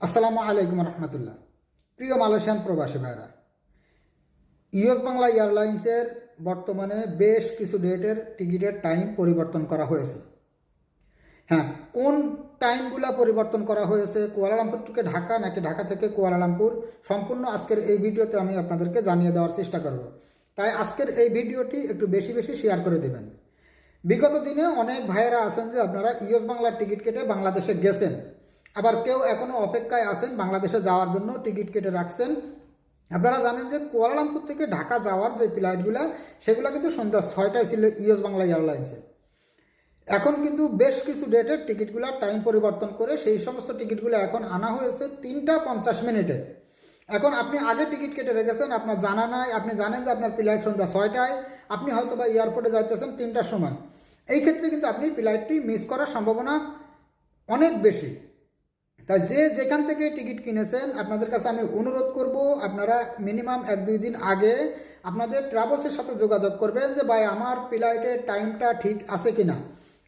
আসসালামু আলাইকুম রহমতুল্লাহ। প্রিয় মালয়েশিয়ান প্রবাসী ভাইরা, ইউএস বাংলা এয়ারলাইন্সের বর্তমানে বেশ কিছু ডেটের টিকিটের টাইম পরিবর্তন করা হয়েছে। হ্যাঁ কোন টাইমগুলো পরিবর্তন করা হয়েছে? কুয়ালালামপুর থেকে ঢাকা নাকি ঢাকা থেকে কুয়ালালামপুর? সম্পূর্ণ আজকের এই ভিডিওতে আমি আপনাদেরকে জানিয়ে দেওয়ার চেষ্টা করব। তাই আজকের এই ভিডিওটি একটু বেশি বেশি শেয়ার করে দেবেন। বিগত দিনে অনেক ভাইয়েরা আছেন যে আপনারা ইউএস বাংলার টিকিট কেটে বাংলাদেশে গেছেন। আবার কেউ এখনও অপেক্ষায় আছেন বাংলাদেশে যাওয়ার জন্য, টিকিট কেটে রাখছেন। আপনারা জানেন যে কুয়ালালামপুর থেকে ঢাকা যাওয়ার যে ফ্লাইটগুলো, সেগুলো কিন্তু সন্ধ্যা ছয়টায় ছিল ইউএস বাংলা এয়ারলাইন্সে। এখন কিন্তু বেশ কিছু ডেটের টিকিটগুলো টাইম পরিবর্তন করে সেই সমস্ত টিকিটগুলো এখন আনা হয়েছে তিনটা পঞ্চাশ মিনিটে। এখন আপনি আগে টিকিট কেটে রেখেছেন, আপনার জানা নাই, আপনি জানেন যে আপনার ফ্লাইট সন্ধ্যা ছয়টায়, আপনি হয়তো বা এয়ারপোর্টে যাইতেছেন তিনটার সময়। এই ক্ষেত্রে কিন্তু আপনি ফ্লাইটটি মিস করার সম্ভাবনা অনেক বেশি। তাই যে যেখান থেকে টিকিট কিনেছেন, আপনাদের কাছে আমি অনুরোধ করব, আপনারা মিনিমাম এক দুই দিন আগে আপনাদের ট্রাভেলসের সাথে যোগাযোগ করবেন যে, ভাই, আমার ফ্লাইটের টাইমটা ঠিক আছে কি না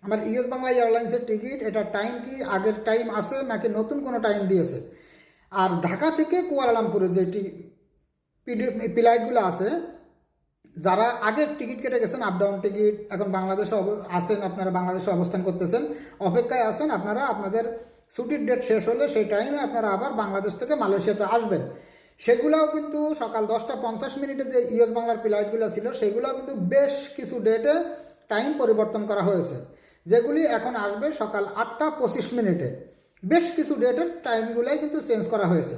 আমার ইউএস বাংলা এয়ারলাইন্সের টিকিট, এটা টাইম কি আগের টাইম আছে নাকি নতুন কোনো টাইম দিয়েছে? আর ঢাকা থেকে কুয়ালালামপুরের যে ফ্লাইটগুলো আছে, যারা আগের টিকিট কেটে গেছেন আপ ডাউন টিকিট, এখন বাংলাদেশে আছেন, আপনারা বাংলাদেশে অবস্থান করতেছেন, অপেক্ষায় আছেন, আপনারা আপনাদের ছুটির ডেট শেষ হলে সেই টাইমে আপনারা আবার বাংলাদেশ থেকে মালয়েশিয়াতে আসবেন। সেগুলোও কিন্তু সকাল দশটা পঞ্চাশ মিনিটে যে ইউএস বাংলার ফ্লাইটগুলো ছিল, সেগুলোও কিন্তু বেশ কিছু ডেটে টাইম পরিবর্তন করা হয়েছে। যেগুলি এখন আসবে সকাল আটটা পঁচিশ মিনিটে। বেশ কিছু ডেটের টাইমগুলোই কিন্তু চেঞ্জ করা হয়েছে।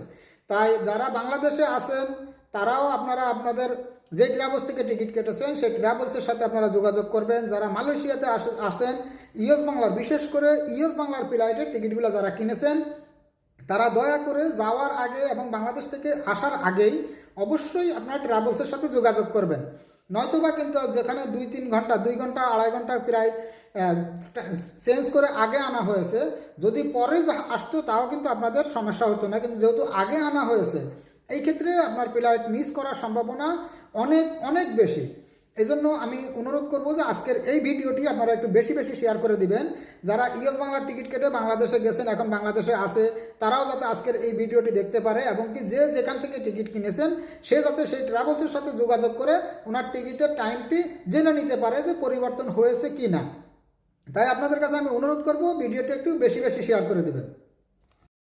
তাই যারা বাংলাদেশে আছেন তারাও আপনারা আপনাদের যে ট্রাভেলস থেকে টিকিট কেটেছেন, সেই ট্রাভেলসের সাথে আপনারা যোগাযোগ করবেন। যারা মালয়েশিয়াতে আস- আসেন, ইউএস বাংলার, বিশেষ করে ইউএস বাংলার ফ্লাইটের টিকিটগুলো যারা কিনেছেন, তারা দয়া করে যাওয়ার আগে এবং বাংলাদেশ থেকে আসার আগেই অবশ্যই আপনারা ট্রাভেলসের সাথে যোগাযোগ করবেন। নয়তোবা কিন্তু যেখানে দুই, তিন ঘণ্টা, দুই ঘণ্টা, আড়াই ঘণ্টা প্রায় চেঞ্জ করে আগে আনা হয়েছে, যদি পরে আসতো তাও কিন্তু আপনাদের সমস্যা হতো না। কিন্তু যেহেতু আগে আনা হয়েছে এই ক্ষেত্রে আপনার ফ্লাইট মিস করার সম্ভাবনা অনেক অনেক বেশি। এই জন্য আমি অনুরোধ করব যে আজকের এই ভিডিওটি আপনারা একটু বেশি বেশি শেয়ার করে দিবেন। যারা ইউএস বাংলার টিকিট কেটে বাংলাদেশে গেছেন, এখন বাংলাদেশে আছে, তারাও যাতে আজকের এই ভিডিওটি দেখতে পারে এবং কি যে যেখান থেকে টিকিট কিনেছেন, সে যাতে সেই ট্রাভেলসের সাথে যোগাযোগ করে ওনার টিকিটের টাইমটি জেনে নিতে পারে যে পরিবর্তন হয়েছে কি না তাই আপনাদের কাছে আমি অনুরোধ করব, ভিডিওটি একটু বেশি বেশি শেয়ার করে দেবেন।